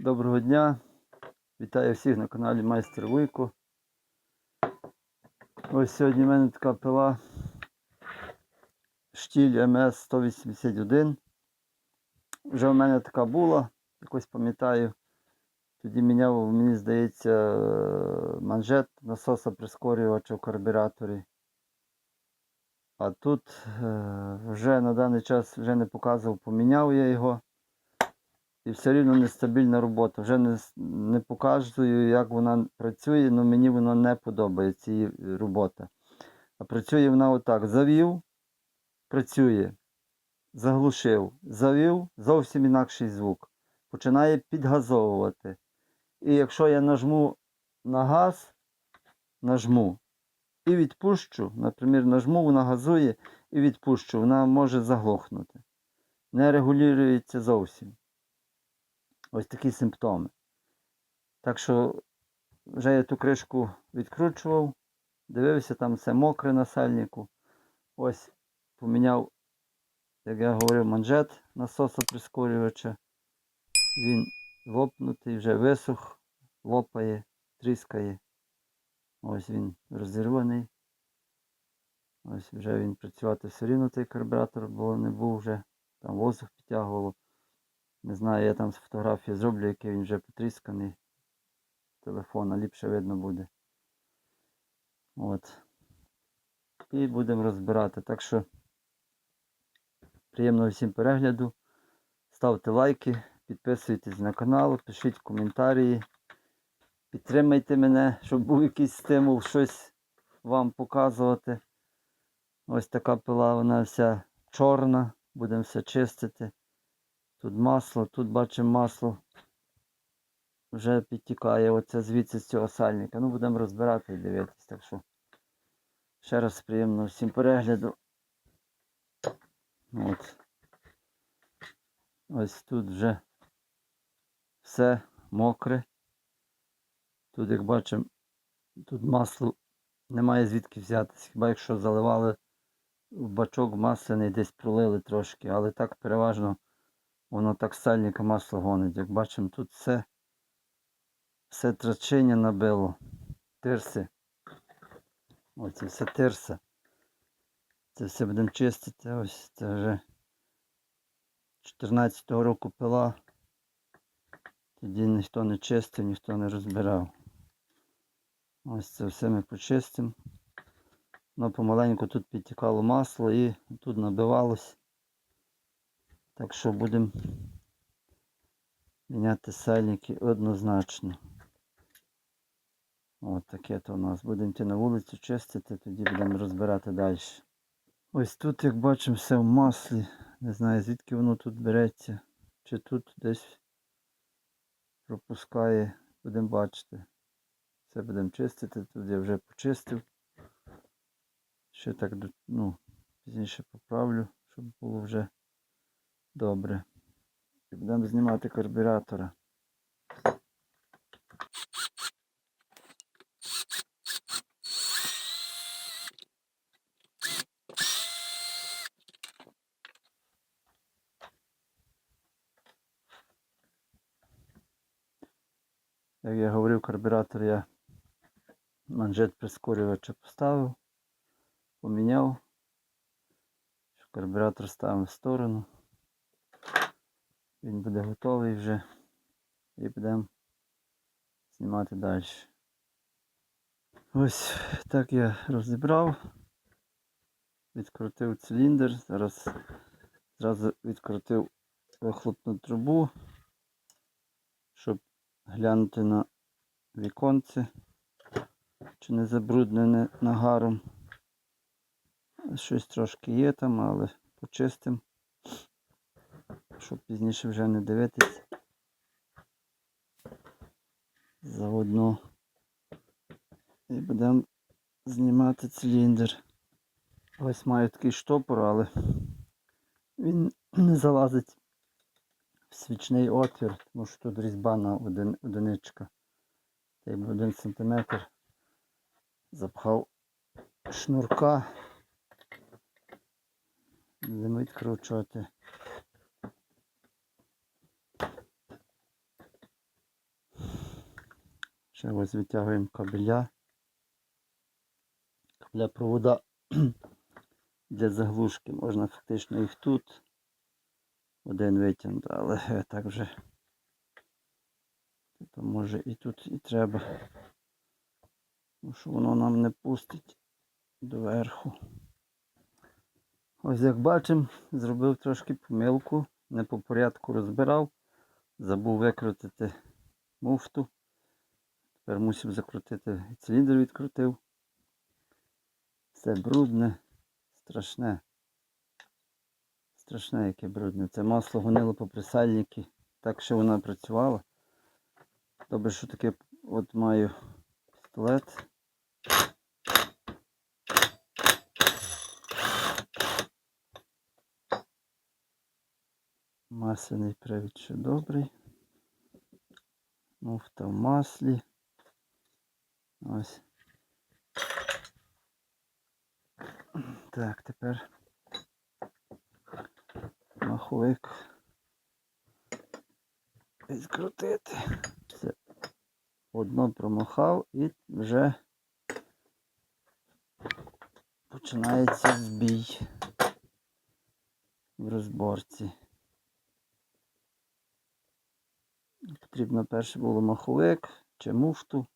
Доброго дня. Вітаю всіх на каналі Майстер Вуйко. Ось сьогодні в мене така пила штіль МС 181. Вже в мене така була, якось пам'ятаю. Тоді міняв, мені здається, манжет насоса прискорювача в карбюраторі. А тут е, вже на даний час вже не показував, поміняв я його. І все рівно нестабільна робота. Вже не, не показую, як вона працює, але мені вона не подобається її е, робота. А працює вона отак. Завів, працює. Заглушив, завів, зовсім інакший звук. Починає підгазовувати. І якщо я нажму на газ, нажму і відпущу, наприклад, нажму, вона газує і відпущу, вона може заглохнути. Не регулюється зовсім. Ось такі симптоми. Так що вже я ту кришку відкручував, дивився, там все мокре на сальнику. Ось поміняв, як я говорив, манжет насоса прискорювача. Він лопнутий, вже висох, лопає, тріскає. Ось він розірваний. Ось вже він працювати все рівно цей карбюратор, бо не був вже. Там воздух підтягувало. Не знаю, я там з фотографії зроблю, який він вже потрісканий. Телефона ліпше видно буде. От. І будемо розбирати. Так що приємного всім перегляду. Ставте лайки, підписуйтесь на канал, пишіть коментарі. Підтримайте мене, щоб був якийсь стимул щось вам показувати. Ось така пила, вона вся чорна, будемо все чистити. Тут масло, тут бачимо масло. Вже підтікає оце звідси з цього сальника. Ну, будемо розбирати і дивитись. Так що ще раз приємного всім перегляду. От. Ось тут вже все мокре. Тут, як бачимо, тут масло немає звідки взятися. Хіба якщо заливали в бачок масляний, десь пролили трошки, але так переважно воно так з сальника масло гонить. Як бачимо, тут все, все трачення набило. Тирси. Ось це все тирса. Це все будемо чистити. Ось це вже 14-го року пила. Тоді ніхто не чистив, ніхто не розбирав. Ось це все ми почистимо. Воно помаленьку тут підтікало масло і тут набивалось. Так що будемо міняти сальники однозначно. От таке то у нас. Будемо йти на вулицю чистити, тоді будемо розбирати далі. Ось тут, як бачимо, все в маслі. Не знаю звідки воно тут береться. Чи тут десь пропускає. Будемо бачити. Все будемо чистити. Тут я вже почистив. Ще так ну, пізніше поправлю, щоб було вже добре. Будемо знімати карбюратора. Як я говорив, карбюратор я манжет прискорювача поставив, поміняв. Карбюратор ставимо в сторону. Він буде готовий вже. І будемо знімати далі. Ось так я розібрав. Відкрутив циліндр. Зараз зразу відкрутив вихлопну трубу, щоб глянути на віконце, чи не забруднене нагаром. Щось трошки є там, але почистимо, щоб пізніше вже не дивитись. Заодно і будемо знімати циліндр. Ось маю такий штопор, але він не залазить в свічний отвір, тому що тут різьба на один, одиничка. Та й один сантиметр запхав шнурка. Будемо відкручувати. Ще ось витягуємо кабеля. Кабеля провода для заглушки. Можна фактично їх тут один витягнути, але так вже то може і тут і треба. Тому що воно нам не пустить доверху. Ось як бачимо, зробив трошки помилку, не по порядку розбирав, забув викрутити муфту. Тепер мусив закрутити, циліндр відкрутив. Все брудне, страшне. Страшне, яке брудне. Це масло гонило по присальнику. Так що вона працювала. Добре, що таке от маю пістолет. Масляний привід ще добрий. Муфта в маслі. Ось. Так, тепер маховик відкрутити. Все. Одно промахав і вже починається збій в розборці. Потрібно перше було маховик чи муфту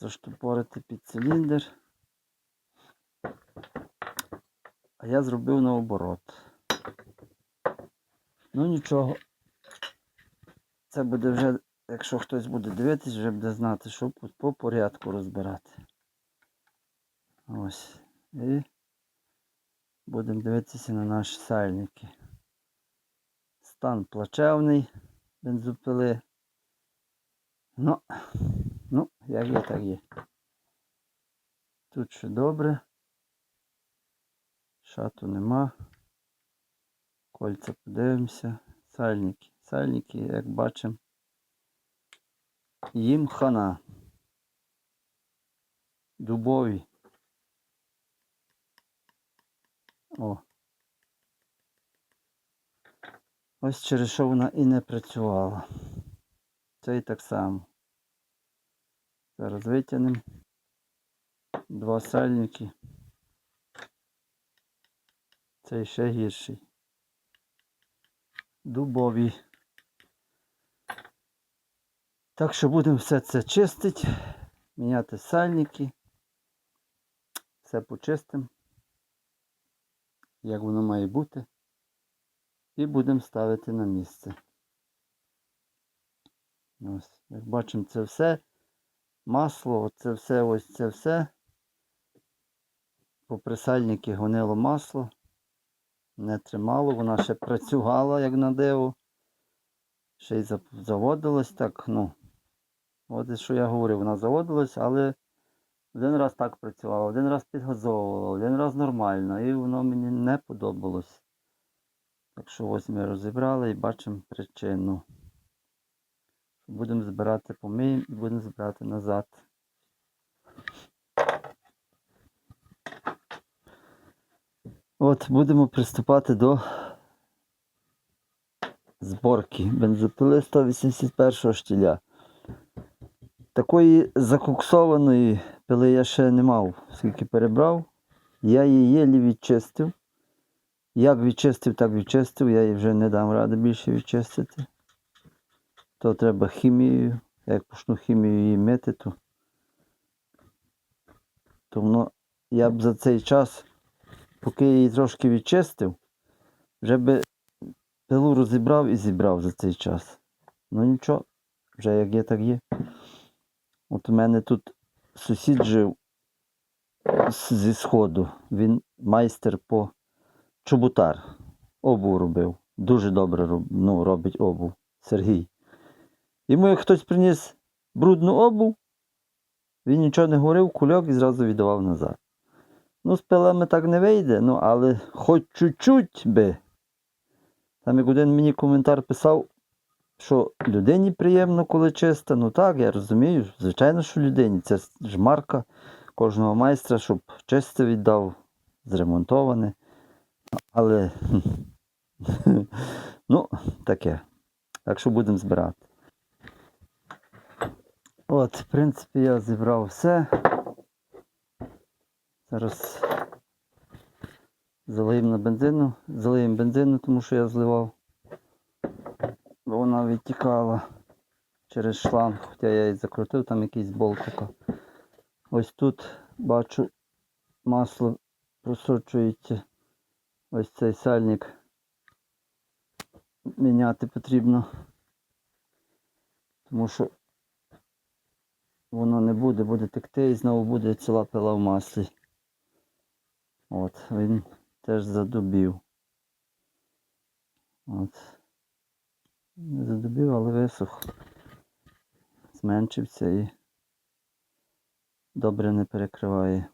заштопорити під циліндр. А я зробив наоборот. Ну нічого. Це буде вже, якщо хтось буде дивитись, вже буде знати, що по, по порядку розбирати. Ось. І будемо дивитися на наші сальники. Стан плачевний бензопили. Ну, як є, так є. Тут ще добре. Шату нема. Кольця подивимося. Сальники. Сальники, як бачимо, їм хана. Дубові. О. Ось через що вона і не працювала. Це і так само. Зараз витягнемо два сальники. Цей ще гірший. Дубові. Так що будемо все це чистити, міняти сальники. Все почистимо, як воно має бути. І будемо ставити на місце. Ось, як бачимо, це все. Масло, це все, ось це все. По присальники гонило масло. Не тримало, вона ще працювала, як на диво. Ще й заводилась так, ну. От що я говорив, вона заводилась, але один раз так працювала, один раз підгазовувала, один раз нормально. І воно мені не подобалось. Так що ось ми розібрали і бачимо причину. Будемо збирати помиємо і будемо збирати назад. От будемо приступати до зборки бензопили 181 штіля. Такої закуксованої пили я ще не мав, скільки перебрав. Я її єлі відчистив. Як відчистив, так відчистив. Я її вже не дам ради більше відчистити. То треба хімією. Як почну хімію її мити, то, то я б за цей час, поки її трошки відчистив, вже би пилу розібрав і зібрав за цей час. Ну нічого, вже як є, так є. От у мене тут сусід жив зі сходу. Він майстер по чоботар. Обув робив. Дуже добре ну, робить обув. Сергій. Йому як хтось приніс брудну обув, він нічого не говорив, кульок і зразу віддавав назад. Ну, з пилами так не вийде, ну, але хоч чуть-чуть би. Там як один мені коментар писав, що людині приємно, коли чисто. Ну так, я розумію. Звичайно, що людині. Це ж марка кожного майстра, щоб чисто віддав, зремонтоване. Але ну, таке. Так що будемо збирати. От, в принципі, я зібрав все. Зараз залиємо на бензину. Залиємо бензину, тому що я зливав. Бо вона відтікала через шланг, хоча я її закрутив, там якийсь болт така. Ось тут бачу масло просочується. Ось цей сальник міняти потрібно. Тому що воно не буде, буде текти і знову буде ціла пила в маслі. От, він теж задубів. От. Не задубів, але висох. Зменшився і добре не перекриває.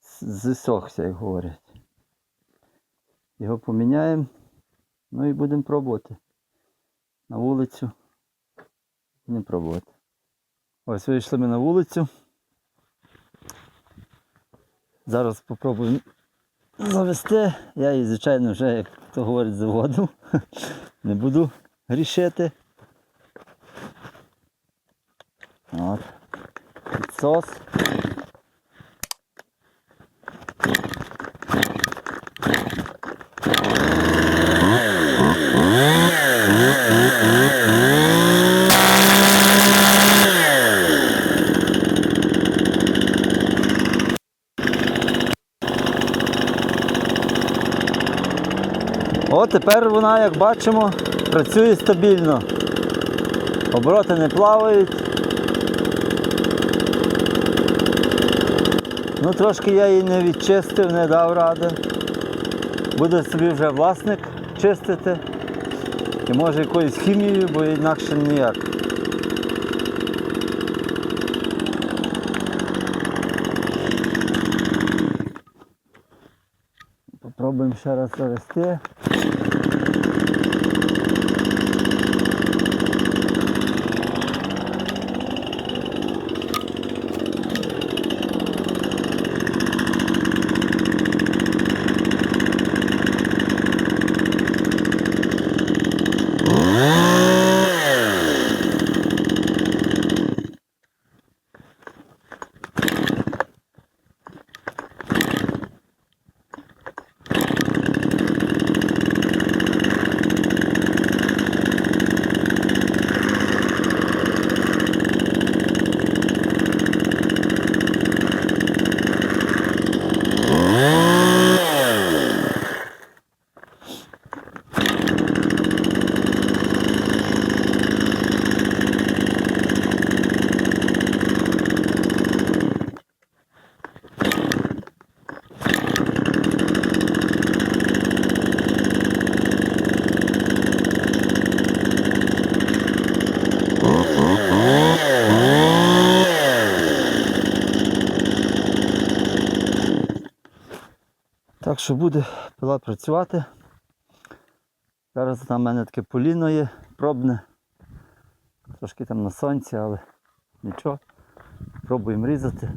З- як говорять. Його поміняємо. Ну і будемо пробувати. На вулицю. Будемо пробувати. Ось вийшли ми на вулицю. Зараз спробуємо завести. Я її, звичайно, вже, як то говорить, заводив. Не буду грішити. От. Підсос. О, тепер вона, як бачимо, працює стабільно. Обороти не плавають. Ну, трошки я її не відчистив, не дав ради. Буде собі вже власник чистити. І може якоюсь хімією, бо інакше ніяк. Попробуємо ще раз завести. Що буде пила працювати. Зараз там в мене таке поліно є, пробне. Трошки там на сонці, але нічого. Пробуємо різати.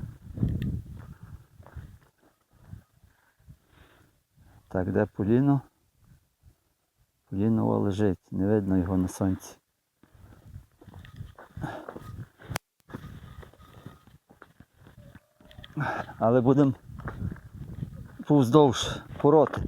Так, де поліно? Поліно лежить, не видно його на сонці. Але будемо повздовж пороти.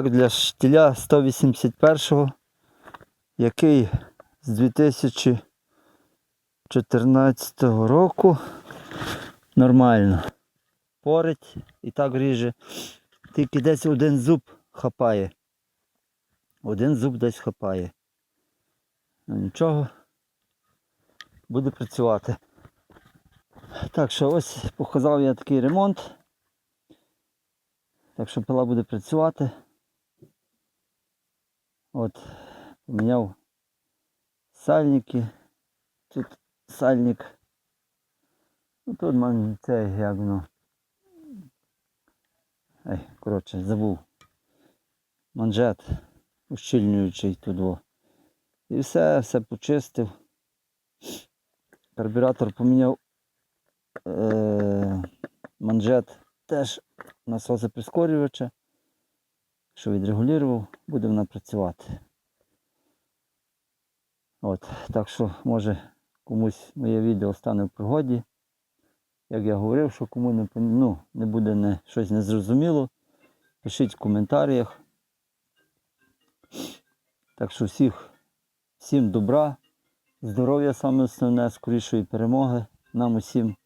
Як для штиля 181, який з 2014 року нормально. Порить і так ріже. Тільки десь один зуб хапає. Один зуб десь хапає. Ну нічого. Буде працювати. Так що ось показав я такий ремонт. Так що пила буде працювати. От, поміняв сальники. Тут сальник. Ну тут мене це як воно. Ай, коротше, забув. Манжет ущільнюючий тут. Во. І все, все почистив. Карбюратор поміняв е- манжет теж насоси прискорювача. Що відрегулював, будемо напрацювати. От, так що, може, комусь моє відео стане в пригоді. Як я говорив, що кому не, ну, не буде не, щось незрозуміло, пишіть в коментарях. Так що всіх, всім добра, здоров'я саме основне, скорішої перемоги. Нам усім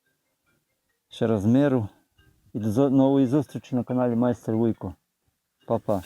ще раз миру. І до нової зустрічі на каналі Майстер Вуйко. Па-па.